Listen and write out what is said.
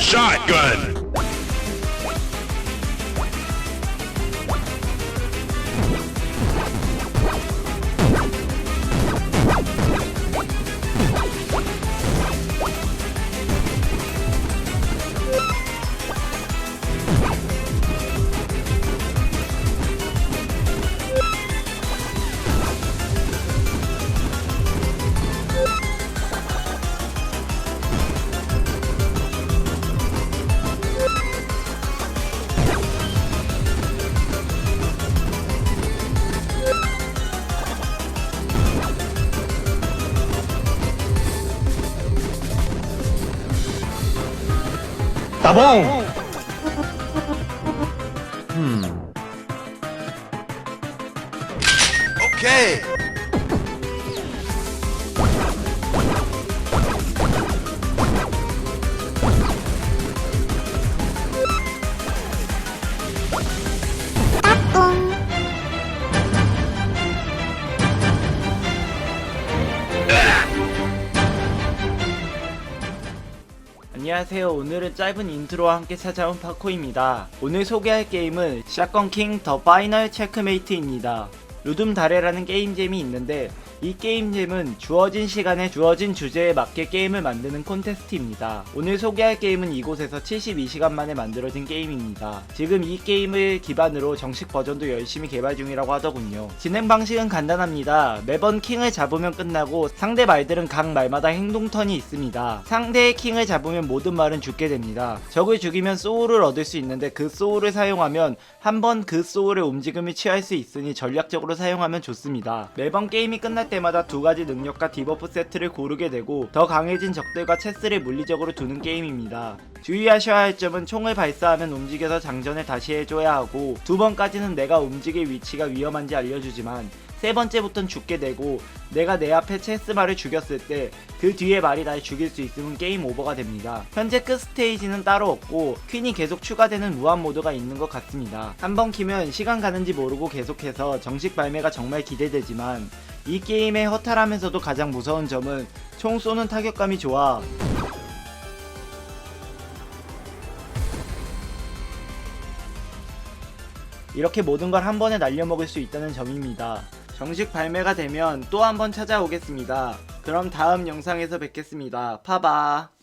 Shotgun. Tá bom? Hum. Ok. 안녕하세요. 오늘은 짧은 인트로와 함께 찾아온 파코입니다. 오늘 소개할 게임은 샷건 킹 더 파이널 체크메이트입니다. 루둠 다레라는 게임잼이 있는데 이 게임잼은 주어진 시간에 주어진 주제에 맞게 게임을 만드는 콘테스트입니다. 오늘 소개할 게임은 이곳에서 72시간 만에 만들어진 게임입니다. 지금 이 게임을 기반으로 정식 버전도 열심히 개발 중이라고 하더군요. 진행 방식은 간단합니다. 매번 킹을 잡으면 끝나고 상대 말들은 각 말마다 행동 턴이 있습니다. 상대의 킹을 잡으면 모든 말은 죽게 됩니다. 적을 죽이면 소울을 얻을 수 있는데 그 소울을 사용하면 한 번 그 소울의 움직임을 취할 수 있으니 전략적으로 사용하면 좋습니다. 매번 게임이 끝날 때 마다 두 가지 능력과 디버프 세트를 고르게 되고 더 강해진 적들과 체스를 물리적으로 두는 게임입니다. 주의하셔야 할 점은 총을 발사하면 움직여서 장전을 다시 해줘야 하고 두 번까지는 내가 움직일 위치가 위험한지 알려주지만 세 번째부턴 죽게 되고 내가 내 앞에 체스말을 죽였을 때 그 뒤에 말이 날 죽일 수 있으면 게임 오버가 됩니다. 현재 끝 스테이지는 따로 없고 퀸이 계속 추가되는 무한 모드가 있는 것 같습니다. 한번 키면 시간 가는지 모르고 계속해서 정식 발매가 정말 기대되지만 이 게임의 허탈하면서도 가장 무서운 점은 총 쏘는 타격감이 좋아 이렇게 모든 걸 한 번에 날려먹을 수 있다는 점입니다. 정식 발매가 되면 또 한 번 찾아오겠습니다. 그럼 다음 영상에서 뵙겠습니다. 파바.